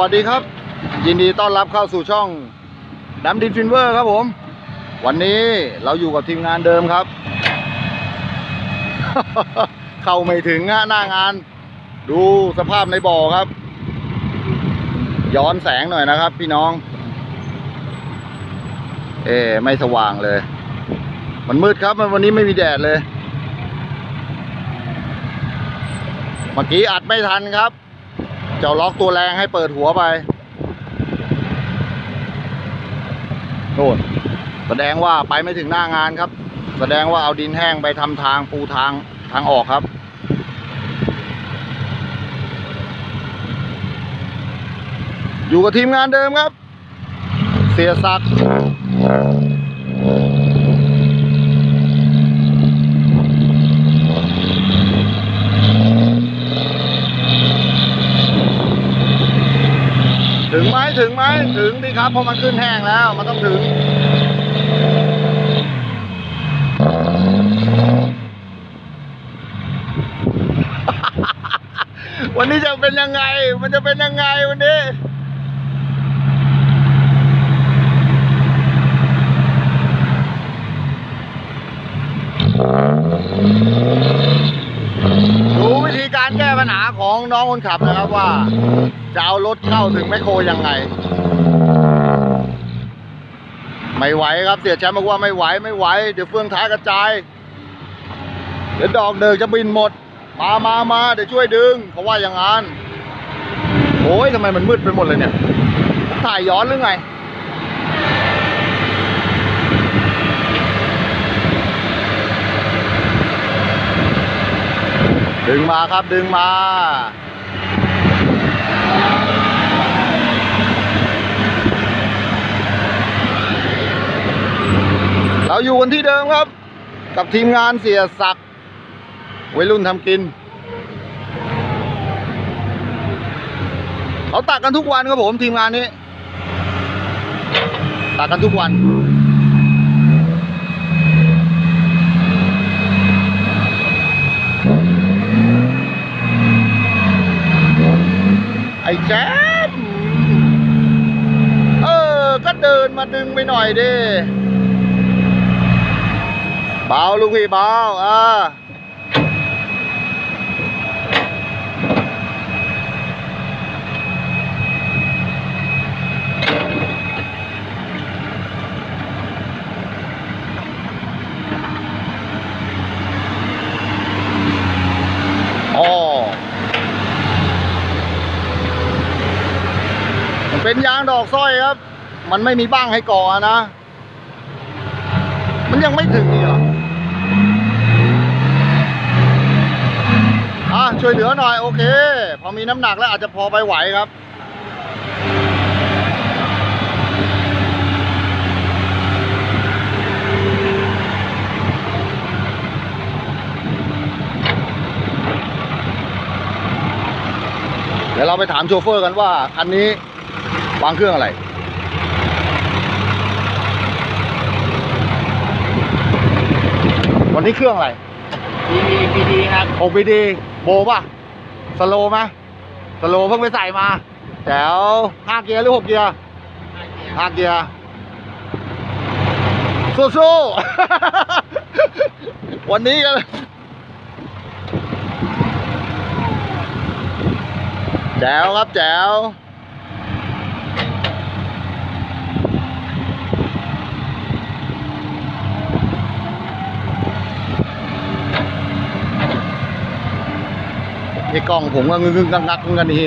วัสดีครับ ยินดีต้อนรับเข้าสู่ช่องดำดินฟินเวอร์ครับผม วันนี้เราอยู่กับทีมงานเดิมครับ เข้าไม่ถึงฮะหน้างาน ดูสภาพในบ่อครับ ย้อนแสงหน่อยนะครับ พี่น้อง เอ๊ไม่สว่างเลย มันมืดครับมันวันนี้ไม่มีแดดเลย เมื่อกี้อัดไม่ทันครับ เจ้าล็อกตัวแรงให้เปิดหัวไปโน่นแสดงว่าไปไม่ถึงหน้างานครับ แสดงว่าเอาดินแห้งไปทำทางปูทางทางออกครับอยู่กับทีมงานเดิมครับ เสียศักดิ์ ถึงไหมถึงไหมถึงดิครับเพราะมันขึ้นแห้งแล้ว มันต้องถึง วันนี้จะเป็นยังไง มันจะเป็นยังไงวันนี้ดูวิธีการแก้ปัญหาของน้องคนขับนะครับว่า จะเอารถเข้าถึงแมคโครยังไง ไม่ไหวครับเสียแชมป์บอกว่าไม่ไหวไม่ไหว เดี๋ยวเฟืองท้ายกระจาย เดี๋ยวดอกเดิกจะบินหมด มามามาเดี๋ยวช่วยดึงเขาว่าอย่างนั้นโอ้ยทำไมมันมืดไปหมดเลยเนี่ย ถ่ายย้อนหรือไงดึงมาครับดึงมา เราอยู่กันที่เดิมครับ กับทีมงานเสียศักดิ์วัยรุ่นทำกิน เขาตักกันทุกวันครับผมทีมงานนี้ ตักกันทุกวัน แจ๊บเออ ก็เดินมาดึงไปหน่อยดิเบาลูกพี่เบาอ่าอ๋อ มัน เป็นยางดอกสร้อยครับ มันไม่มีบ้างให้ก่อนะ มันยังไม่ถึงอีกเหรออะช่วยเหลือหน่อยโอเค พอมีน้ำหนักแล้วอาจจะพอไปไหวครับเดี๋ยวเราไปถามโชเฟอร์กันว่าคันนี้ วางเครื่องอะไร วันนี้เครื่องอะไรพีดีพีดีครับโอพีดีโบป่ะ สโลไหมสโลเพิ่งไปใส่มาแถวห้าเกียร์หรือหกเกียร์ห้าเกียร์สู้ๆวันนี้กันแจ๋วครับแจ๋ว นี่กล้องผมก็งึงๆงักๆเหมือนกันนี่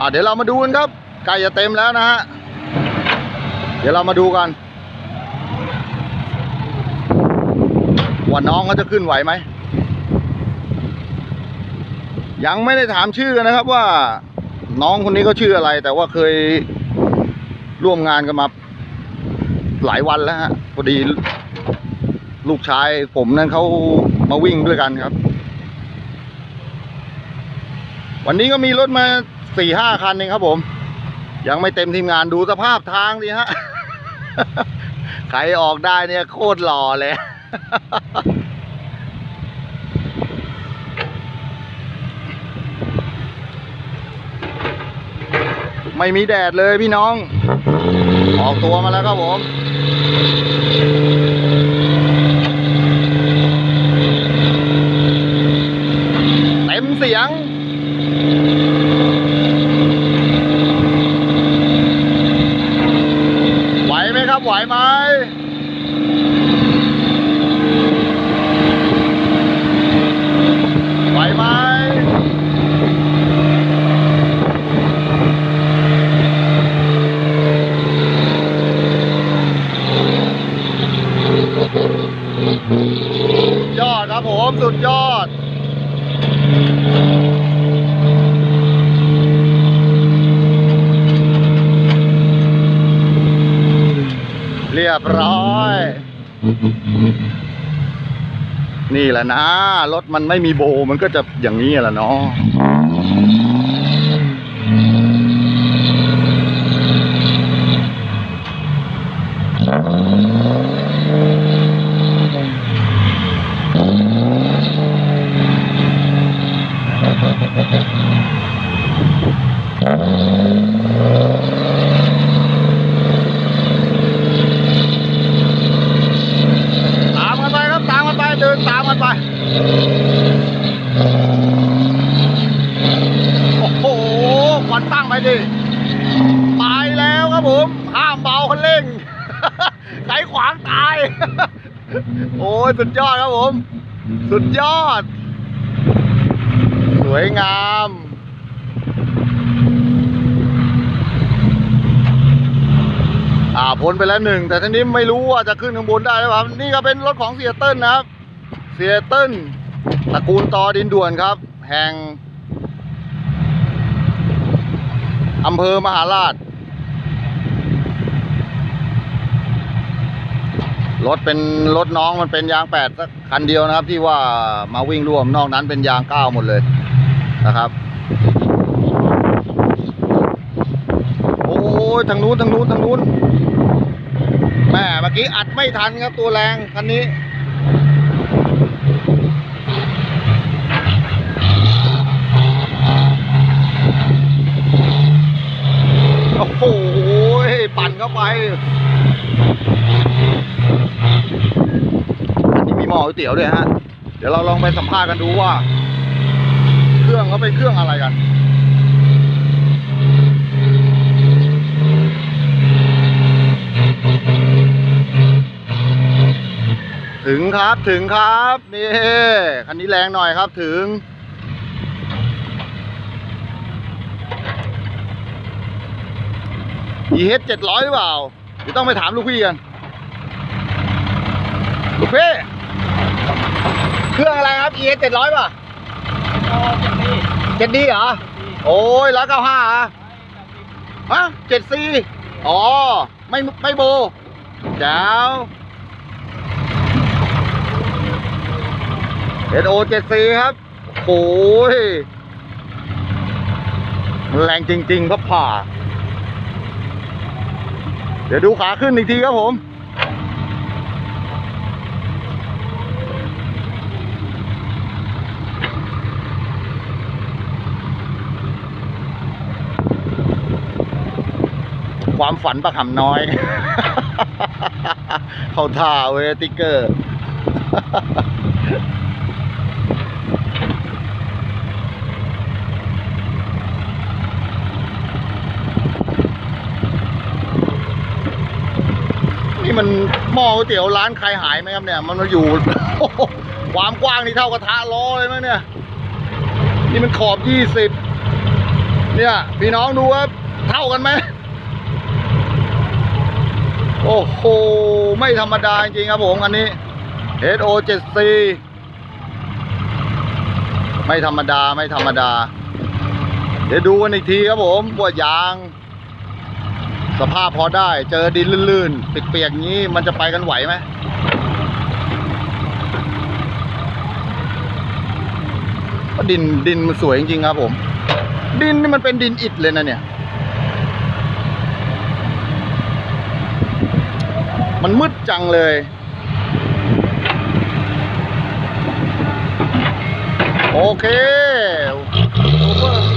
อะเดี๋ยวเรามาดูกันครับใกล้จะเต็มแล้วนะฮะเดี๋ยวเรามาดูกันว่าน้องเขาจะขึ้นไหวไหมยังไม่ได้ถามชื่อกันนะครับว่า น้องคนนี้เขาชื่ออะไร แต่ว่าเคยร่วมงานกันมา หลายวันแล้วฮะพอดี ลูกชายผมนั่นเขามาวิ่งด้วยกันครับ วันนี้ก็มีรถมาสี่ห้าคันเองครับผม ยังไม่เต็มทีมงานดูสภาพทางดิฮะ ใครออกได้เนี่ยโคตรหล่อเลยไม่มีแดดเลยพี่น้อง ออกตัวมาแล้วครับผม เต็มเสียง ไหวไหมครับ ไหวไหม ไหวไหม ยอดครับผมสุดยอด เรี ยบร้อย นี่แหละนะ รถมันไม่มีโบมันก็จะอย่างนี้แหละเนาะตามกันไปครับ ตามกันไปเดินตามกันไป โอ้โหควันตั้ง ไปดิตายแล้วครับผมห้ามเบาคันเร่งไหลขวางตาย โอ้ยสุดยอดครับผม สุดยอด สวยงามอ่าพ้นไปแล้วหนึ่งแต่ทีนี้ไม่รู้ว่าจะขึ้นข้างบนได้หรือเปล่านี่ก็เป็นรถของเสียเติ้ลนะครับ เสียเติ้ลตระกูลตอดินด่วนครับ แห่ง อำเภอมหาราช รถเป็นรถน้องมันเป็นยางแปดสักคันเดียวนะครับ ที่ว่ามาวิ่งร่วมนอกนั้นเป็นยางเก้าหมดเลยนะครับ โอ้ยทางนู้นทางนู้นทางนู้นแม่เมื่อกี้อัดไม่ทันครับตัวแรงคันนี้ โอ้โหปั่นเข้าไป อันนี้มีหม้อก๋วยเตี๋ยวด้วยฮะ เดี๋ยวเราลองไปสัมภาษณ์กันดูว่า เครื่องเขาเป็นเครื่องอะไรกันถึงครับถึงครับ นี่คันนี้แรงหน่อยครับถึง EH เฮดเจ็ดร้อยหรือเปล่าเดี๋ยวต้องไปถามลูกพี่กันลูกพี่เครื่องอะไรครับ EH เฮดเจ็ดร้อยป่ะเจ็ดดีเหรอโอ้ยร้อยเก้าห้าฮะเจ็ดซีอ๋อ ไม่ไม่โบแจ๋วเอโอเจ็ดซีครับโอ้ยแรงจริงๆครับผ่า ดี๋ยวดูขาขึ้นอีกทีครับผม ความฝันประคำน้อย เข้าท่าเวยติ๊กเกอร์ นี่มันหม้อก๋วย เตี๋ยวร้านใครหายไหมครับเนี่ย มันมาอยู่ ความกว้างนี่เท่ากระทะล้อเลยมั้งเนี่ย นี่มันขอบยี่สิบเนี่ยพี่น้องดูว่าเท่ากันไหมโอ้โห ไม่ธรรมดาจริงครับผมอันนี้ SO 7 c ไม่ธรรมดาไม่ธรรมดา เดี๋ยวดูกันอีกทีครับผมว่ายาง สภาพพอได้ เจอดินลื่นๆเปียกๆงี้มันจะไปกันไหวไหมก็ดินดินมันสวยจริงๆครับผม ดินนี่มันเป็นดินอิฐเลยนะเนี่ย มันมืดจังเลยโอเคโอเวอร์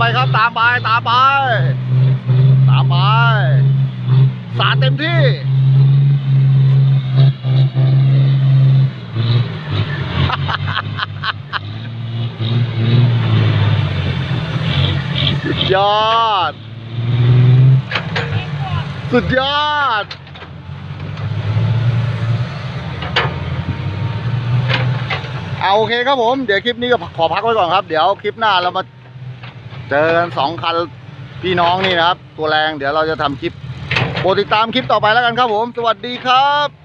ไป ครับ ตามไป ตามไป ตามไป สาดเต็มที่ สุดยอด สุดยอดเอาโอเคครับผม เดี๋ยวคลิปนี้ก็ขอพักไว้ก่อนครับ เดี๋ยวคลิปหน้าเรามา เจอกันสองคันพี่น้องนี่นะครับ ตัวแรงเดี๋ยวเราจะทำคลิปโปรดติดตามคลิปต่อไปแล้วกันครับผม สวัสดีครับ